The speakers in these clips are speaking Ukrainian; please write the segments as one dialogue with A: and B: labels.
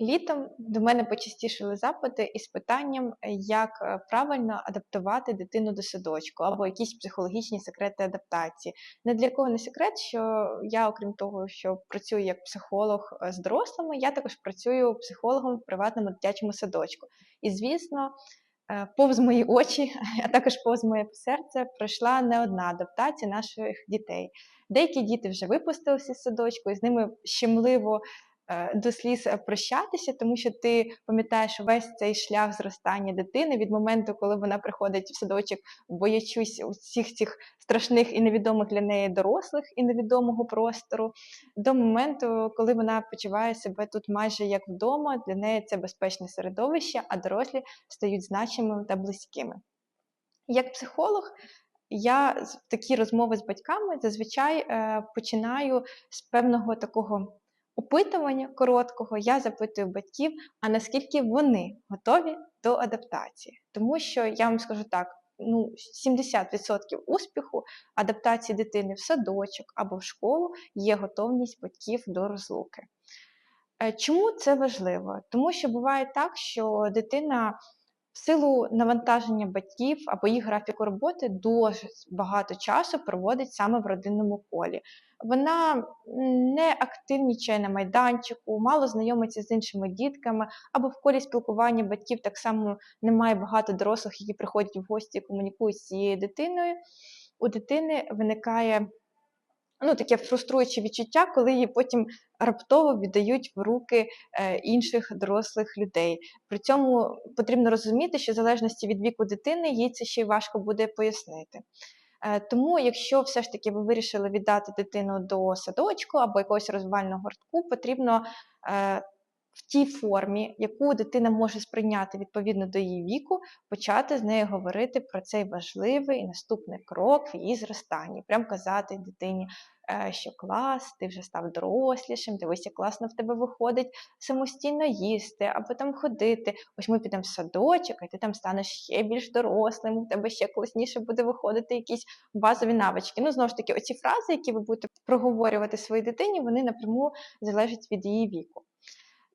A: Літом до мене почастішили запити із питанням, е, як е, правильно адаптувати дитину до садочку або якісь психологічні секрети адаптації. Не для кого не секрет, що я, окрім того, що працюю як психолог е, з дорослими, я також працюю психологом в приватному дитячому садочку. І, звісно, повз мої очі, а також повз моє серце пройшла не одна адаптація наших дітей. Деякі діти вже випустилися з садочку, і з ними щемливо до сліз е, прощатися, тому що ти пам'ятаєш весь цей шлях зростання дитини від моменту, коли вона приходить в садочок, боячусь усіх цих страшних і невідомих для неї дорослих і невідомого простору, до моменту, коли вона почуває себе тут майже як вдома, для неї це безпечне середовище, а дорослі стають значимими та близькими. Як психолог, я такі розмови з батьками зазвичай е, починаю з певного такого опитування короткого я запитую батьків, а наскільки вони готові до адаптації. Тому що я вам скажу так: ну, 70% успіху адаптації дитини в садочок або в школу є готовність батьків до розлуки. Е, чому це важливо? Тому що буває так, що дитина в силу навантаження батьків або їх графіку роботи дуже багато часу проводить саме в родинному колі. Вона не активнічає на майданчику, мало знайомиться з іншими дітками, або в колі спілкування батьків так само немає багато дорослих, які приходять в гості і комунікують з цією дитиною. У дитини виникає ну, таке фруструюче відчуття, коли її потім раптово віддають в руки е, інших дорослих людей. При цьому потрібно розуміти, що в залежності від віку дитини їй це ще й важко буде пояснити. Е, тому, якщо все ж таки ви вирішили віддати дитину до садочку або якогось розвивального гуртку, потрібно е, в тій формі, яку дитина може сприйняти відповідно до її віку, почати з нею говорити про цей важливий наступний крок в її зростанні. Прям казати дитині, Е, що клас, ти вже став дорослішим, дивись, як класно в тебе виходить самостійно їсти, або там ходити. Ось ми підемо в садочок, і ти там станеш ще більш дорослим, у тебе ще класніше буде виходити якісь базові навички. Ну, знову ж таки, оці фрази, які ви будете проговорювати своїй дитині, вони напряму залежать від її віку.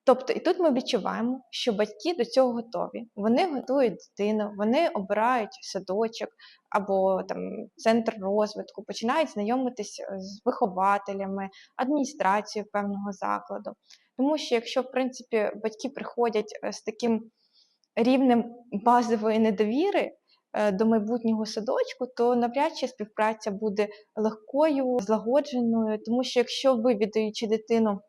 A: Тобто, і тут ми відчуваємо, що батьки до цього готові. Вони готують дитину, вони обирають садочок або там центр розвитку, починають знайомитись е, з вихователями, адміністрацією певного закладу. Тому що, якщо в принципі батьки приходять е, з таким рівнем базової недовіри. Е, до майбутнього садочку, то навряд чи співпраця буде легкою, злагодженою, тому що якщо ви віддаючи дитину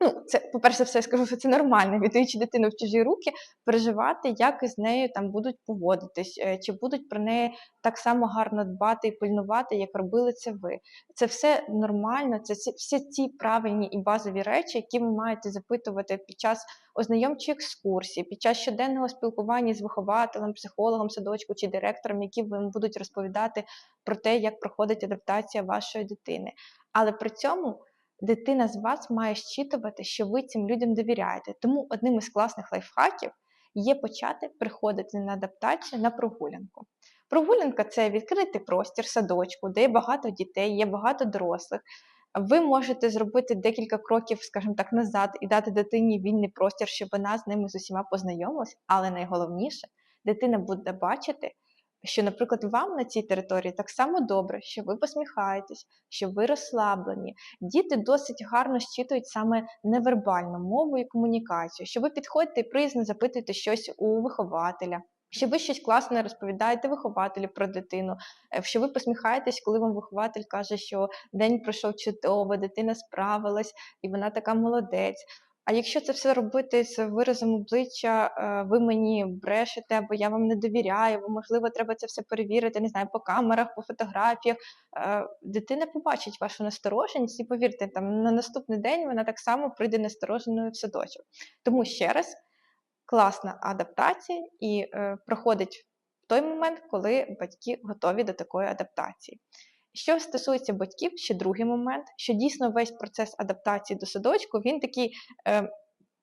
A: Ну, це, по-перше, все скажу, що це нормально, віддаючи дитину в чужі руки, переживати, як із нею там будуть поводитись, е, чи будуть про неї так само гарно дбати і пильнувати, як робили це ви. Це все нормально, це всі ці правильні і базові речі, які ви маєте запитувати під час ознайомчої екскурсії, під час щоденного спілкування з вихователем, психологом, садочку чи директором, які вам будуть розповідати про те, як проходить адаптація вашої дитини. Але при цьому дитина з вас має щитувати, що ви цим людям довіряєте. Тому одним із класних лайфхаків є почати приходити на адаптацію на прогулянку. Прогулянка це відкритий простір, садочку, де є багато дітей, є багато дорослих. Ви можете зробити декілька кроків, скажімо так, назад і дати дитині вільний простір, щоб вона з ними з усіма познайомилась, але найголовніше, дитина буде бачити, що, наприклад, вам на цій території так само добре, що ви посміхаєтесь, що ви розслаблені. Діти досить гарно щитують саме невербальну мову і комунікацію, що ви підходите і приязно запитуєте щось у вихователя. Що ви щось класне розповідаєте вихователю про дитину, е, що ви посміхаєтесь, коли вам вихователь каже, що день пройшов чудово, дитина справилась і вона така молодець. А якщо це все робити з виразом обличчя, е, ви мені брешете, або я вам не довіряю, бо, можливо, треба це все перевірити, не знаю, по камерах, по фотографіях, е, дитина побачить вашу настороженість і повірте, там на наступний день вона так само прийде настороженою в садочок. Тому ще раз класна адаптація і е, проходить в той момент, коли батьки готові до такої адаптації. Що стосується батьків, ще другий момент, що дійсно весь процес адаптації до садочку, він такий е,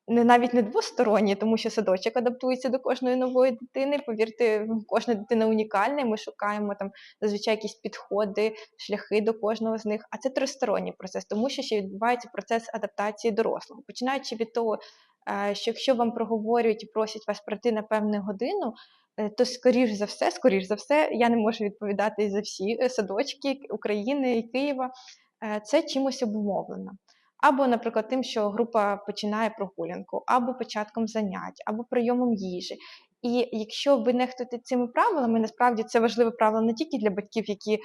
A: не навіть не двосторонній, тому що садочок адаптується до кожної нової дитини. Повірте, кожна дитина унікальна, і ми шукаємо там зазвичай якісь підходи, шляхи до кожного з них. А це тристоронній процес, тому що ще відбувається процес адаптації дорослого, починаючи від того, е, що якщо вам проговорюють і просять вас прийти на певну годину, то скоріш за все, скоріш за все, я не можу відповідати за всі е, садочки України і Києва. е, Це чимось обумовлено. Або, наприклад, тим, що група починає прогулянку, або початком занять, або прийомом їжі. І якщо ви нехтуєте цими правилами, насправді це важливе правило не тільки для батьків, які е,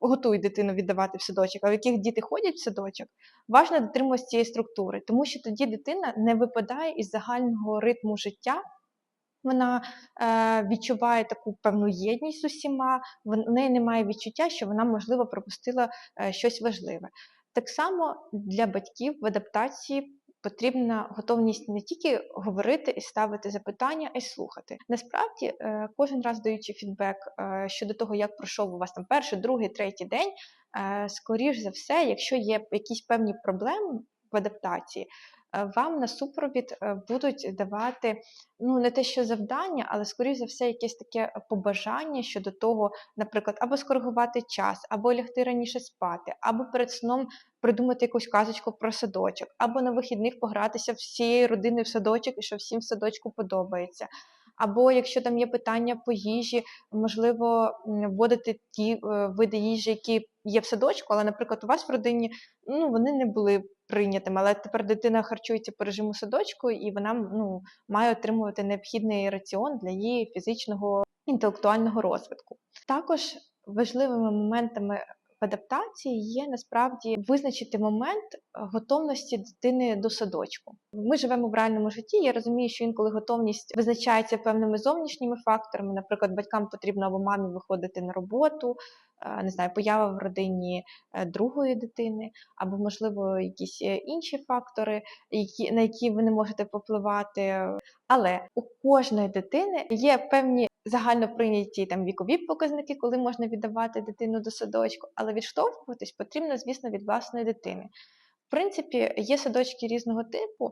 A: готують дитину віддавати в садочок, а в яких діти ходять в садочок, важливо дотримуватися цієї структури, тому що тоді дитина не випадає із загального ритму життя. Вона е, відчуває таку певну єдність з усіма, в неї немає відчуття, що вона, можливо, пропустила е, щось важливе. Так само для батьків в адаптації потрібна готовність не тільки говорити і ставити запитання, а й слухати. Насправді, е, кожен раз даючи фідбек е, щодо того, як пройшов у вас там перший, другий, третій день, скоріш за все, якщо є якісь певні проблеми в адаптації, вам на супровід е, будуть давати ну не те, що завдання, але скоріш за все, якесь таке побажання щодо того, наприклад, або скоригувати час, або лягти раніше спати, або перед сном придумати якусь казочку про садочок, або на вихідних погратися всією родиною в садочок, і що всім в садочку подобається. Або якщо там є питання по їжі, можливо, вводити ті е, види їжі, які є в садочку, але, наприклад, у вас в родині ну, вони не були прийнятими, але тепер дитина харчується по режиму садочку, і вона ну, має отримувати необхідний раціон для її фізичного інтелектуального розвитку. Також важливими моментами в адаптації є насправді визначити момент е, готовності дитини до садочку. Ми живемо в реальному житті. Я розумію, що інколи готовність визначається певними зовнішніми факторами. Наприклад, батькам потрібно або мамі виходити на роботу, е, не знаю, поява в родині е, другої дитини, або, можливо, якісь інші фактори, які, на які ви не можете попливати. Але у кожної дитини є певні загально прийняті там вікові показники, коли можна віддавати дитину до садочку, але відштовхуватись потрібно, звісно, від власної дитини. Принципі, є садочки різного типу.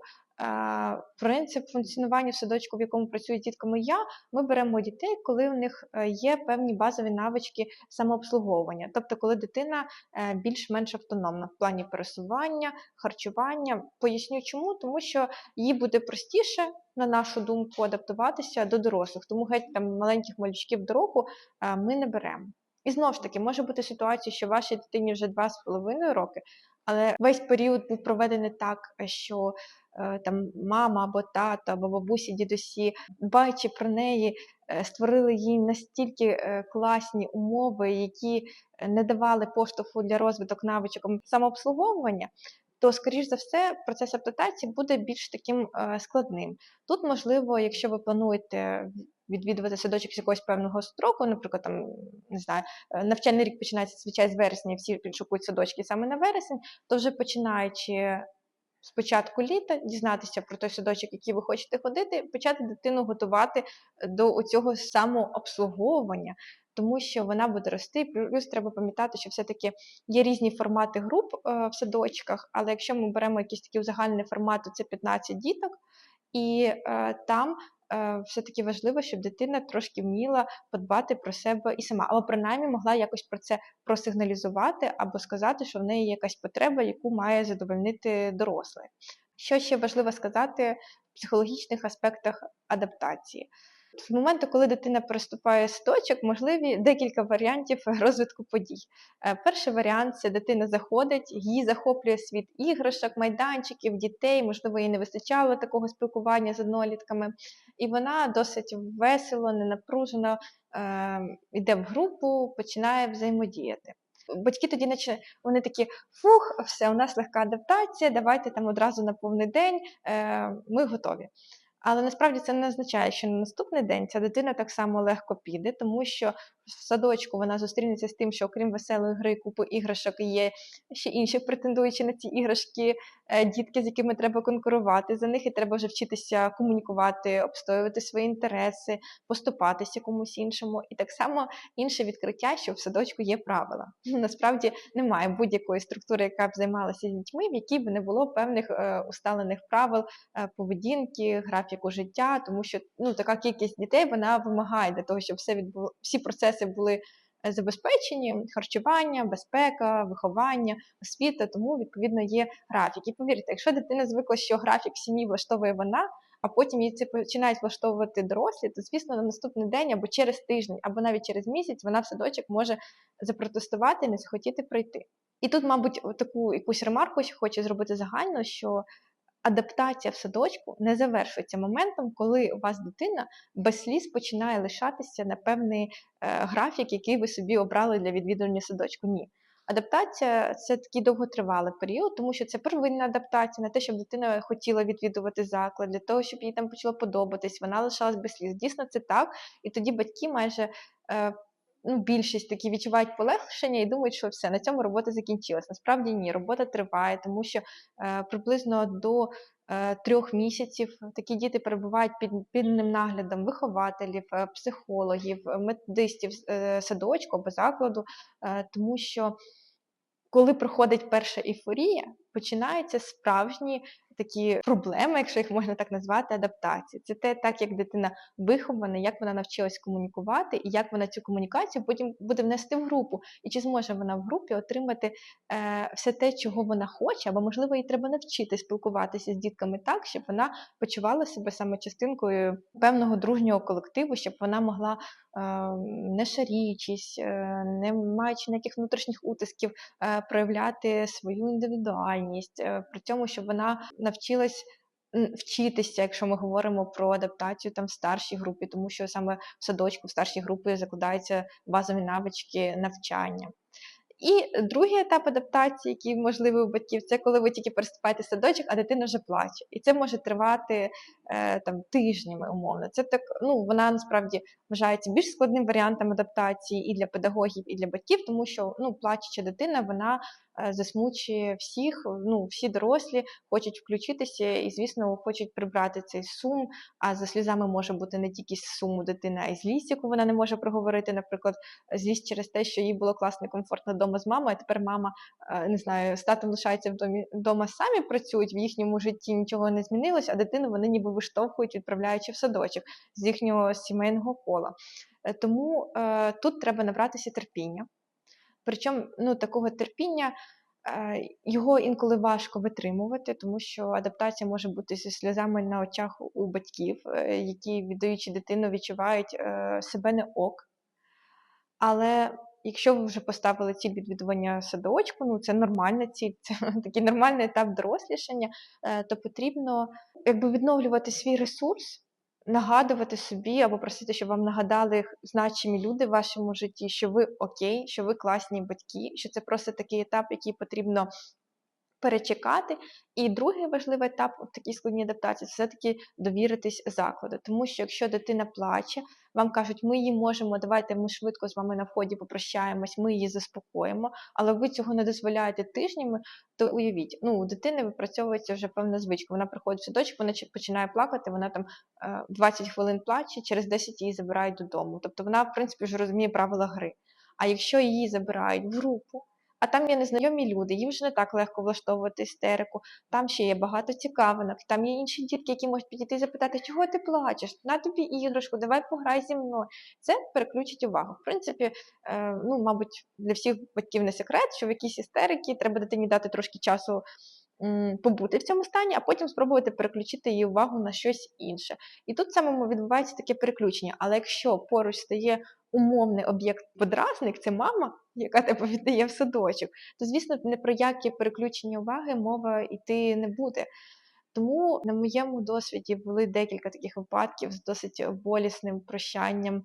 A: Принцип функціонування в садочку, в якому працює з дітками я, ми беремо дітей, коли у них е, є певні базові навички самообслуговування. Тобто, коли дитина е, більш-менш автономна в плані пересування, харчування. Поясню чому, тому що їй буде простіше, на нашу думку, адаптуватися до дорослих. Тому геть там маленьких малючків до року е, ми не беремо. І знову ж таки, може бути ситуація, що вашій дитині вже 2,5 роки, але весь період був проведений так, що е, там мама або тато, або бабусі, дідусі, дбаючи про неї, е, створили їй настільки е, класні умови, які не давали поштовху для розвиток навичок самообслуговування. То, скоріш за все, процес адаптації буде більш таким складним. Тут, можливо, якщо ви плануєте відвідувати садочок з якогось певного строку, наприклад, там не знаю, е, навчальний рік починається звичайно з вересня, всі шукують садочки саме на вересень, то вже починаючи з початку літа дізнатися про той садочок, який ви хочете ходити, почати дитину готувати до цього самообслуговування. Тому що вона буде рости, плюс треба пам'ятати, що все-таки є різні формати груп е, в садочках, але якщо ми беремо якісь такі узагальні формати, це 15 діток, і е, там все-таки важливо, щоб дитина трошки вміла подбати про себе і сама, або принаймні могла якось про це просигналізувати, або сказати, що в неї є якась потреба, яку має задовольнити дорослий. Що ще важливо сказати в психологічних аспектах адаптації? В моменти, коли дитина переступає садочок, можливі декілька варіантів розвитку подій. Е, Перший варіант це дитина заходить, її захоплює світ іграшок, майданчиків, дітей, можливо, їй не вистачало такого спілкування з однолітками, і вона досить весело, ненапружено е, йде в групу, починає взаємодіяти. Батьки тоді наче вони такі: фух, все, у нас легка адаптація, давайте там одразу на повний день, е, ми готові. Але насправді це не означає, що на наступний день ця дитина так само легко піде, тому що в садочку вона зустрінеться з тим, що окрім веселої гри, купи іграшок є ще інші претендуючи на ці іграшки, е, дітки, з якими треба конкурувати. За них і треба вже вчитися комунікувати, обстоювати свої інтереси, поступатися комусь іншому. І так само інше відкриття, що в садочку є правила. Насправді немає будь-якої структури, яка б займалася дітьми, в якій б не було певних е, усталених правил е, поведінки, графіку життя, тому що ну така кількість дітей вона вимагає для того, щоб все відбуло всі процеси були е, забезпечені харчування, безпека, виховання, освіта, тому відповідно є графік. І повірте, якщо дитина звикла, що графік сім'ї влаштовує вона, а потім її це починають влаштовувати дорослі, то звісно на наступний день або через тиждень, або навіть через місяць вона в садочок може запротестувати не захотіти прийти. І тут, мабуть, таку якусь ремарку хочу зробити загально, що адаптація в садочку не завершується моментом, коли у вас дитина без сліз починає лишатися на певний е, графік, який ви собі обрали для відвідування садочку. Ні. Адаптація це такий довготривалий період, тому що це первинна адаптація на те, щоб дитина хотіла відвідувати заклад, для того, щоб їй там почало подобатись, вона лишалась без сліз. Дійсно, це так. І тоді батьки майже е, ну, більшість такі відчувають полегшення і думають, що все, на цьому робота закінчилась. Насправді ні, робота триває, тому що е, приблизно до е, трьох місяців такі діти перебувають під пільним наглядом вихователів, е, психологів, медистів е, садочку або закладу, е, тому що коли проходить перша ейфорія, починаються справжні такі проблеми, якщо їх можна так назвати, адаптації. Це те, так як дитина вихована, як вона навчилась комунікувати, і як вона цю комунікацію потім буде внести в групу, і чи зможе вона в групі отримати е, все те, чого вона хоче, або можливо їй треба навчити спілкуватися з дітками так, щоб вона почувала себе саме частинкою певного дружнього колективу, щоб вона могла. Е, не шарічись, е, не маючи ніяких внутрішніх утисків, е, проявляти свою індивідуальність, при цьому, щоб вона навчилась вчитися, якщо ми говоримо про адаптацію там в старшій групі, тому що саме в садочку, в старшій групі закладаються базові навички навчання. І другий етап адаптації, який можливий у батьків, це коли ви тільки переступаєте садочок, а дитина вже плаче. І це може тривати е, там тижнями, умовно. Це так, ну вона насправді вважається більш складним варіантом адаптації і для педагогів, і для батьків, тому що ну, плачуча дитина, вона засмучує всіх. Ну, всі дорослі хочуть включитися і, звісно, хочуть прибрати цей сум. А за слізами може бути не тільки сум у дитини, а й злість, яку вона не може проговорити. Наприклад, злість через те, що їй було класно і комфортно вдома з мамою, а тепер мама е, не знаю, з татом лишається домі вдома самі працюють, в їхньому житті нічого не змінилось, а дитину вони ніби виштовхують, відправляючи в садочок з їхнього сімейного кола. Е, тому е, тут треба набратися терпіння. Причому ну, такого терпіння е, його інколи важко витримувати, тому що адаптація може бути зі сльозами на очах у батьків, е, які, віддаючи дитину, відчувають е, себе не ок. Але якщо ви вже поставили ціль відвідування садочку, ну це нормальна ціль, це такий нормальний етап дорослішання, то потрібно якби відновлювати свій ресурс нагадувати собі або просити, щоб вам нагадали значимі люди в вашому житті, що ви окей, що ви класні батьки, що це просто такий етап, який потрібно перечекати. І другий важливий етап в такій складній адаптації це все-таки довіритись закладу. Тому що якщо дитина плаче, вам кажуть, ми її можемо, давайте ми швидко з вами на вході попрощаємось, ми її заспокоїмо, але ви цього не дозволяєте тижнями, то уявіть, ну у дитини випрацьовується вже певна звичка. Вона приходить в садочок, вона починає плакати, вона там 20 е, хвилин плаче, через 10 її забирають додому. Тобто вона, в принципі, вже розуміє правила гри. А якщо її забирають в групу, а там є незнайомі люди, їм вже не так легко влаштовувати істерику, там ще є багато цікавинок, там є інші дітки, які можуть підійти і запитати, чого ти плачеш? На тобі іграшку, давай пограй зі мною. Це переключить увагу. В принципі, е, ну, мабуть, для всіх батьків не секрет, що в якійсь істерики треба дитині дати трошки часу. Побути в цьому стані, а потім спробувати переключити її увагу на щось інше. І тут саме відбувається таке переключення. Але якщо поруч стає умовний об'єкт-подразник, це мама, яка тебе віддає в садочок, то, звісно, не про яке переключення уваги мова йти не буде. Тому на моєму досвіді були декілька таких випадків з досить болісним прощанням.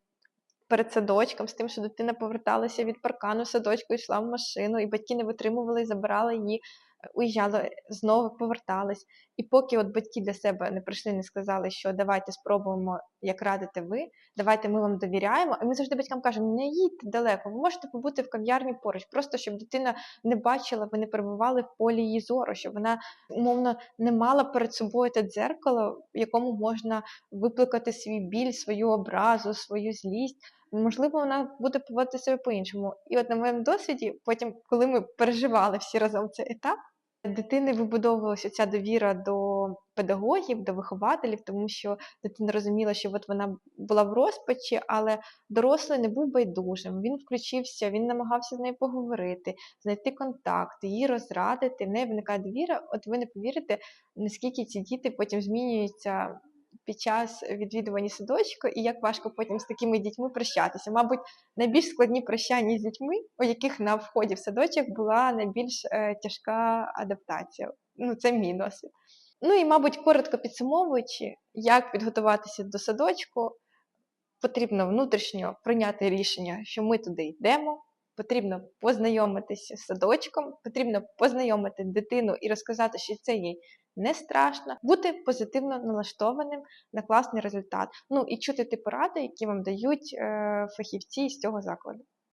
A: Перед садочком, з тим, що дитина поверталася від паркану садочку, йшла в машину, і батьки не витримували і забирали її уїжджали, знову повертались. І поки от батьки для себе не прийшли, не сказали, що давайте спробуємо, як радите ви, давайте ми вам довіряємо. І ми завжди батькам кажемо, не їдьте далеко, ви можете побути в кав'ярні поруч, просто щоб дитина не бачила, ви не перебували в полі її зору, щоб вона умовно не мала перед собою те дзеркало, в якому можна випликати свій біль, свою образу, свою злість. Можливо, вона буде поводити себе по-іншому. І от на моєму досвіді, потім, коли ми переживали всі разом цей етап, дитини вибудовувалася ця довіра до педагогів, до вихователів, тому що дитина розуміла, що от вона була в розпачі, але дорослий не був байдужим. Він включився, він намагався з нею поговорити, знайти контакт, її розрадити. В неї виникає довіра. От ви не повірите, наскільки ці діти потім змінюються під час відвідування садочку, і як важко потім з такими дітьми прощатися. Мабуть, найбільш складні прощання з дітьми, у яких на вході в садочок була найбільш е, тяжка адаптація. Ну, це мій досвід. Ну і, мабуть, коротко підсумовуючи, як підготуватися до садочку, потрібно внутрішньо прийняти рішення, що ми туди йдемо. Потрібно познайомитися з садочком, потрібно познайомити дитину і розказати, що це їй не страшно, бути позитивно налаштованим на класний результат. Ну і чути ті поради, які вам дають е, фахівці з цього закладу.